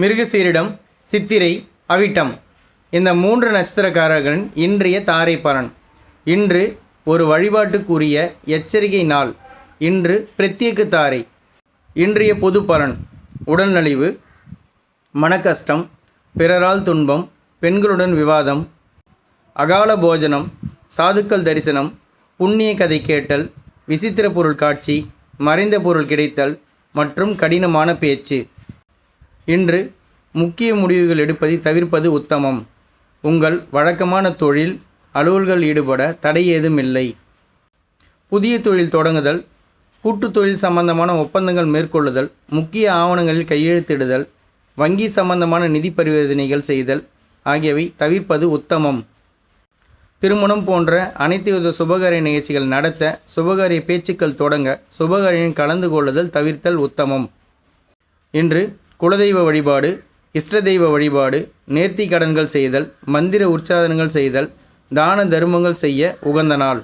மிருகசீரிடம் சித்திரை அவிட்டம் இந்த மூன்று நட்சத்திரக்காரர்களின் இன்றைய தாரை பலன். இன்று ஒரு வழிபாட்டுக்குரிய எச்சரிக்கை நாள். இன்று பிரத்யேக தாரை. இன்றைய பொது பலன். உடல்நலிவு மனக்கஷ்டம் பிறரால் துன்பம் பெண்களுடன் விவாதம் அகால போஜனம் சாதுக்கள் தரிசனம் புண்ணிய கதை கேட்டல் விசித்திர பொருள் காட்சி மறைந்த பொருள் கிடைத்தல் மற்றும் கடினமான பேச்சு. இன்று முக்கிய முடிவுகள் எடுப்பதை தவிர்ப்பது உத்தமம். உங்கள் வழக்கமான தொழில் அலுவல்கள் ஈடுபட தடை ஏதும் இல்லை. புதிய தொழில் தொடங்குதல் கூட்டு தொழில் சம்பந்தமான ஒப்பந்தங்கள் மேற்கொள்ளுதல் முக்கிய ஆவணங்களில் கையெழுத்திடுதல் வங்கி சம்பந்தமான நிதி பரிவர்த்தனைகள் செய்தல் ஆகியவை தவிர்ப்பது உத்தமம். திருமணம் போன்ற அனைத்து வித சுபகாரிய நிகழ்ச்சிகள் நடத்த சுபகாரிய பேச்சுக்கள் தொடங்க சுபகாரியின் கலந்து கொள்ளுதல் தவிர்த்தல் உத்தமம். இன்று குலதெய்வ வழிபாடு இஷ்ட தெய்வ வழிபாடு நேர்த்தி கடன்கள் செய்தல் மந்திர உற்சாதனங்கள் செய்தல் தான தர்மங்கள் செய்ய உகந்த நாள்.